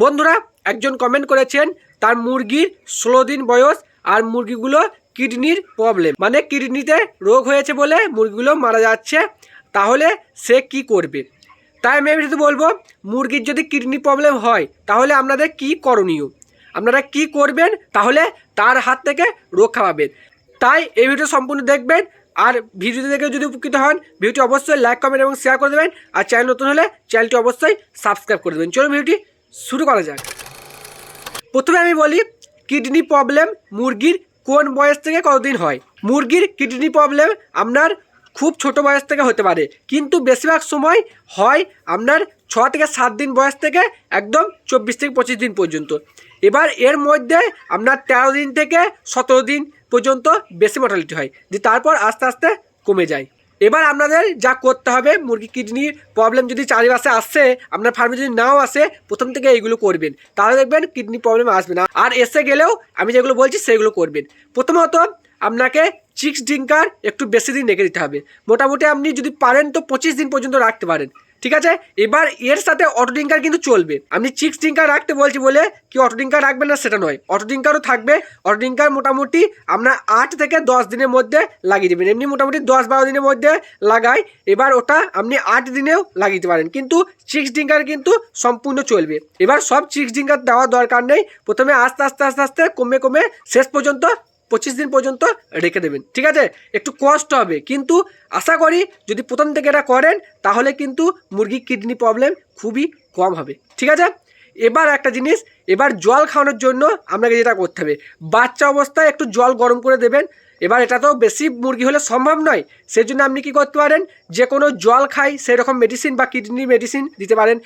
বন্ধুরা, একজন কমেন্ট করেছেন, তার মুরগির ষোলো দিন বয়স আর মুরগিগুলো কিডনির প্রবলেম মানে কিডনিতে রোগ হয়েছে বলে মুরগিগুলো মারা যাচ্ছে, তাহলে সে কি করবে? তাই আমি শুধু বলব, মুরগির যদি কিডনি প্রবলেম হয়, তাহলে আপনাদের কি করণীয়? আপনারা কি করবেন? তাহলে তার হাত থেকে রক্ষা পাবেন তাই এই ভিডিও সম্পূর্ণ দেখবেন, আর ভিডিও দেখে যদি উপকৃত হন, ভিডিওটি অবশ্যই লাইক কমেন্ট এবং শেয়ার করে দেবেন, আর চ্যানেল নতুন হলে চ্যানেলটি অবশ্যই সাবস্ক্রাইব করে দেবেন। চলুন ভিডিওটি শুরু করা যাক। প্রথমে আমি বলি, কিডনি প্রবলেম মুরগির কোন বয়স থেকে কতদিন হয়? মুরগির কিডনি প্রবলেম আপনার খুব ছোট বয়স থেকে হতে পারে, কিন্তু বেশিরভাগ সময় হয় আপনার ছ থেকে সাত দিন বয়স থেকে একদম চব্বিশ থেকে পঁচিশ দিন পর্যন্ত। এবার এর মধ্যে আপনার তেরো দিন থেকে সতেরো দিন পর্যন্ত বেশি মর্টালিটি হয়, যে তারপর আস্তে আস্তে কমে যায়। এবার আপনাদের যা করতে হবে, মুরগি কিডনির প্রবলেম যদি চারিপাশে আসছে আপনার ফার্মে যদি নাও আসে, প্রথম থেকে এইগুলো করবেন। তাহলে দেখবেন কিডনি প্রবলেম আসবে না। আর এসে গেলেও আমি যেগুলো বলছি, সেগুলো করবেন। প্রথমত আপনাকে চিক্স ড্রিঙ্কার একটু বেশি দিন রেখে দিতে হবে। মোটামুটি আপনি যদি পারেন তো পঁচিশ দিন পর্যন্ত রাখতে পারেন। ঠিক আছে? এবার এর সাথে অটো ড্রিঙ্কার কিন্তু চলবে। আমি চিক্স ড্রিঙ্কার রাখতে বলছি বলে কি অটো ড্রিঙ্কার রাখবেন না সেটা নয়। অটো ড্রিঙ্কারও থাকবে। অটো ড্রিঙ্কার মোটামুটি আপনার আট থেকে দশ দিনের মধ্যে লাগিয়ে দেবেন। এমনি মোটামুটি দশ বারো দিনের মধ্যে লাগাই। এবার ওটা আপনি আট দিনেও লাগিয়ে দিতে পারেন। কিন্তু চিক্স ড্রিঙ্কার কিন্তু সম্পূর্ণ চলবে। এবার সব চিক্স ড্রিঙ্কার দেওয়ার দরকার নেই। প্রথমে আস্তে আস্তে আস্তে আস্তে কমে কমে শেষ পর্যন্ত পঁচিশ দিন পর্যন্ত রেখে দেবেন, ঠিক আছে? একটু কষ্ট হবে। কিন্তু আশা করি যদি প্রথম থেকে এটা করেন, তাহলে কিন্তু মুরগির কিডনি প্রবলেম খুবই কম হবে, ঠিক আছে? এবার একটা জিনিস, এবার জল খাওয়ানোর জন্য আপনাকে যেটা করতে হবে, বাচ্চা অবস্থায় একটু জল গরম করে দেবেন। এবার এটা তো বেশি মুরগি হলে সম্ভব নয় সেই জন্য আপনি কী করতে পারেন যে কোনো জল খাই, সেরকম মেডিসিন বা কিডনি মেডিসিন দিতে পারেন।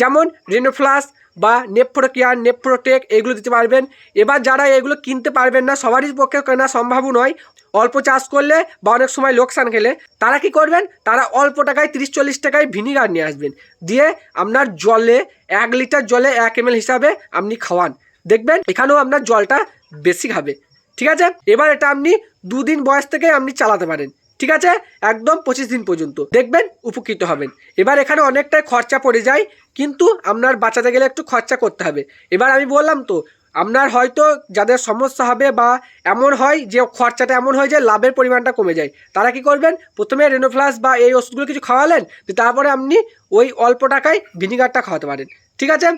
যেমন রেনোফ্লাস বা নেপ্রোকেয়ার নেপ্রোটেক এগুলো দিতে পারবেন। এবার যারা এগুলো কিনতে পারবেন না, সবারই পক্ষে কেনা সম্ভব নয়। অল্প চাষ করলে বা অনেক সময় লোকসান খেলে তারা কি করবেন? তারা অল্প টাকায়, তিরিশ, চল্লিশ টাকায় ভিনিগার নিয়ে আসবেন। দিয়ে আপনার জলে, এক লিটার জলে এক এম হিসাবে আপনি খাওয়ান। দেখবেন এখানেও আপনার জলটা বেশি খাবে। ঠিক আছে? এবার এটা আপনি দুদিন বয়স থেকে আপনি চালাতে পারেন। ঠিক আছে? একদম পঁচিশ দিন পর্যন্ত। দেখবেন, উপকৃত হবেন। এবার এখানে অনেকটাই খরচা পড়ে যায়, কিন্তু আপনার বাঁচাতে গেলে একটু খরচা করতে হবে। এবার আমি বললাম তো, আপনার হয়তো যাদের সমস্যা হবে বা এমন হয় যে খরচাটা এমন হয় যে লাভের পরিমাণটা কমে যায়, তারা কি করবেন? প্রথমে রেনোফ্লাস বা এই ওষুধগুলো কিছু খাওয়ালেন তারপরে আপনি ওই অল্প টাকায় ভিনিগারটা খাওয়াতে পারেন। ঠিক আছে?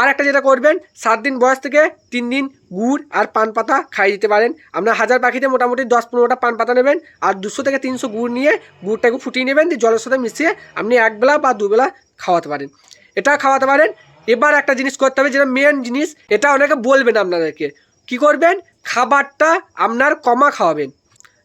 আর একটা যেটা করবেন, সাত দিন বয়স থেকে তিন দিন গুড় আর পান পাতা খাইয়ে দিতে পারেন। আপনার হাজার পাখিতে মোটামুটি দশ পনেরোটা পান পাতা নেবেন আর দুশো থেকে তিনশো গুড় নিয়ে গুড়টাকে ফুটিয়ে নেবেন, দিয়ে জলের সাথে মিশিয়ে আপনি একবেলা বা দুবেলা খাওয়াতে পারেন। এটা খাওয়াতে পারেন। এবার একটা জিনিস করতে হবে, যেটা মেন জিনিস, এটা অনেকে বলবেন আপনাদেরকে। কি করবেন? খাবারটা আপনার কমা খাওয়াবেন।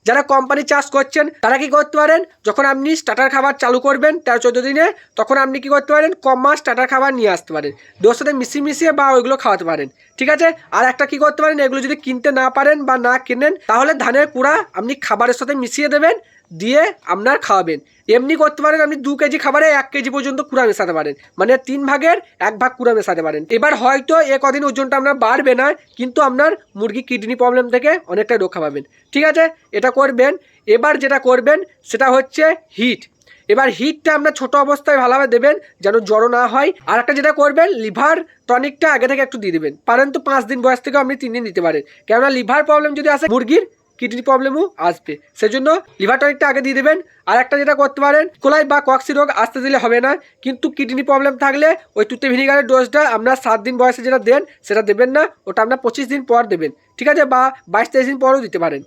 যারা কোম্পানি চাষ করছেন, তারা কি করতে পারেন? যখন আপনি স্টার্টার খাবার চালু করবেন তেরো, চোদ্দ দিনে, তখন আপনি কি করতে পারেন? কম মাস স্টার্টার খাবার নিয়ে আসতে পারেন। ওর সাথে মিশিয়ে মিশিয়ে বা ওইগুলো খাওয়াতে পারেন। ঠিক আছে? আর একটা কি করতে পারেন? এগুলো যদি কিনতে না পারেন বা না কেনেন, তাহলে ধানের কুড়া আপনি খাবারের সাথে মিশিয়ে দেবেন। দিয়ে আপনার খাওয়াবেন। এমনি করতে পারেন, আপনি দু কেজি খাবারে এক কেজি পর্যন্ত কুড়া মেশাতে পারেন। মানে তিন ভাগের এক ভাগ কুড়া মেশাতে পারেন। এবার হয়তো এ কদিন ওজনটা আপনার বাড়বে না, কিন্তু আপনার মুরগি কিডনি প্রবলেম থেকে অনেকটা রক্ষা পাবেন। ঠিক আছে? এটা করবেন। এবার যেটা করবেন, সেটা হচ্ছে হিট এবার হিটটা আপনার ছোট অবস্থায় ভালোভাবে দেবেন, যেন জ্বর না হয়। আর একটা যেটা করবেন, লিভার টনিকটা আগে থেকে একটু দিয়ে দেবেন। পারেন তো পাঁচ দিন বয়স থেকে আপনি তিন দিন দিতে পারেন। কেননা লিভার প্রবলেম যদি আসে, মুরগির কিডনি প্রবলেমও আসবে। সেজন্য লিভার টনিকটা আগে দিয়ে দেবেন, আর একটা যেটা করতে পারেন কোলাই বা কক্সি রোগ আসতে দিলে হবে না, কিন্তু কিডনি প্রবলেম থাকলে ওই তুতে ভিনিগারের ডোজটা আপনার সাত দিন বয়সে যেটা দেন, সেটা দেবেন না, ওটা আপনার পঁচিশ দিন পর দেবেন, ঠিক আছে? বা বাইশ তেইশ দিন পরও দিতে পারেন।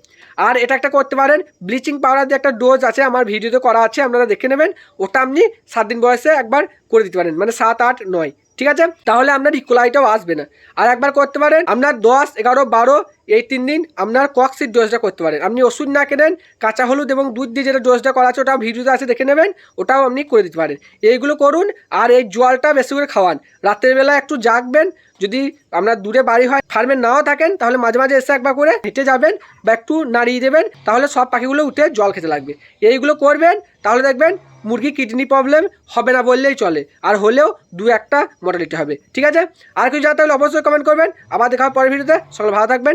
আর এটা একটা করতে পারেন ব্লিচিং পাউডার দিয়ে একটা ডোজ আছে, আমার ভিডিওতে করা আছে, আপনারা দেখে নেবেন, ওটা আপনি সাত দিন বয়সে একবার করে দিতে পারেন মানে সাত, আট, নয়, ঠিক আছে? তাহলে আপনার ইকোলাইটাও আসবে না। আর একবার করতে পারেন, আপনার দশ, এগারো, বারো এই তিন দিন আপনার কক্সির ডোজটা করতে পারেন। আপনি ওষুধ না কেনেন, কাঁচা হলুদ এবং দুধ দিয়ে যেটা ডোজটা করা আছে ওটা ভিডিওতে আছে, দেখে নেবেন, ওটাও আপনি করে দিতে পারেন। এইগুলো করুন আর এই জলটা বেশি করে খাওয়ান। রাতের বেলা একটু জাগবেন, যদি আপনার দূরে বাড়ি হয়, ফার্মে নাও থাকেন, তাহলে মাঝে মাঝে এসে একবার করে হেঁটে যাবেন বা একটু নাড়িয়ে দেবেন, তাহলে সব পাখিগুলো উঠে জল খেতে লাগবে। এইগুলো করবেন, তাহলে দেখবেন মুরগি কিডনি প্রবলেম হবে না বললেই চলে, আর হলেও দু একটা মর্টালিটি হবে। ঠিক আছে? আর কিছু জানতে হলে অবশ্যই কমেন্ট করবেন। আবার দেখা হবে পরের ভিডিওতে। সকলে ভালো থাকবেন